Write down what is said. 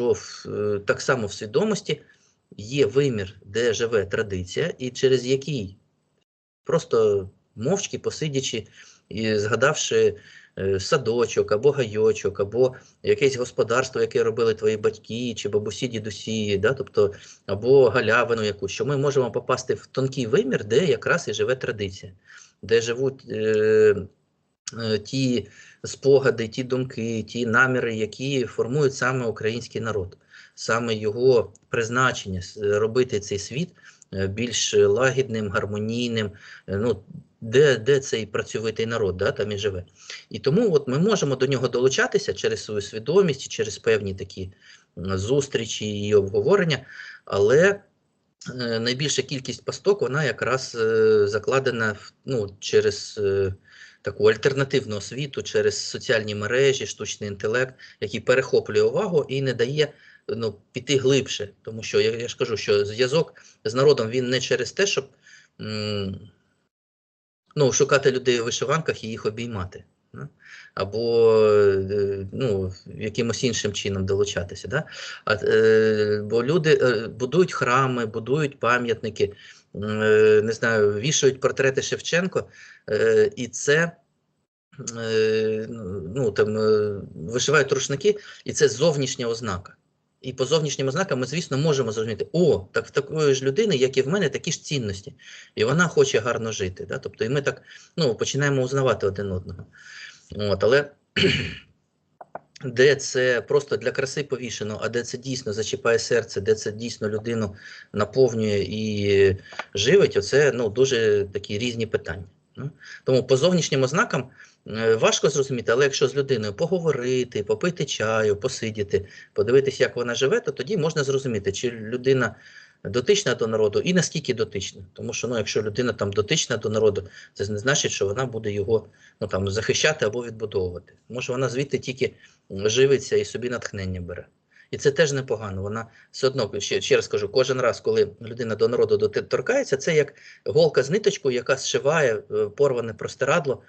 що в, е, так само в свідомості є вимір, де живе традиція, і через який просто мовчки посидячи і згадавши е, садочок або гайочок, або якесь господарство, яке робили твої батьки чи бабусі, дідусі, да? тобто, або галявину якусь, що ми можемо попасти в тонкий вимір, де якраз і живе традиція, де живуть е, ті спогади, ті думки, ті наміри, які формують саме український народ, саме його призначення робити цей світ е, більш лагідним, гармонійним. е, Ну, де, де цей працьовитий народ, да, там і живе. І тому от ми можемо до нього долучатися через свою свідомість, через певні такі зустрічі і обговорення, але е, найбільша кількість пасток вона якраз е, закладена ну, через е, таку альтернативну освіту, через соціальні мережі, штучний інтелект, який перехоплює увагу і не дає ну, піти глибше. Тому що я, я ж кажу, що зв'язок з народом він не через те, щоб ну, шукати людей у вишиванках і їх обіймати. Або е, ну, якимось іншим чином долучатися. Да? А, е, бо люди е, будують храми, будують пам'ятники, не знаю, вішають портрети Шевченко, е, і це е, ну, там, е, вишивають рушники, і це зовнішня ознака. І по зовнішнім ознакам ми, звісно, можемо зрозуміти, о, так в такої ж людини, як і в мене, такі ж цінності. І вона хоче гарно жити. Да? Тобто, і ми так ну, починаємо узнавати один одного. От, але де це просто для краси повішено, а де це дійсно зачіпає серце, де це дійсно людину наповнює і живить, оце ну, дуже такі різні питання. Ну, Тому по зовнішнім ознакам е, важко зрозуміти, але якщо з людиною поговорити, попити чаю, посидіти, подивитися, як вона живе, то тоді можна зрозуміти, чи людина дотична до народу і наскільки дотична. Тому що ну, якщо людина там дотична до народу, це не значить, що вона буде його ну, там, захищати або відбудовувати. Може, вона звідти тільки живиться і собі натхнення бере. І це теж непогано. Вона все одно, ще, ще раз кажу, кожен раз, коли людина до народу торкається, це як голка з ниточкою, яка зшиває е, порване простирадло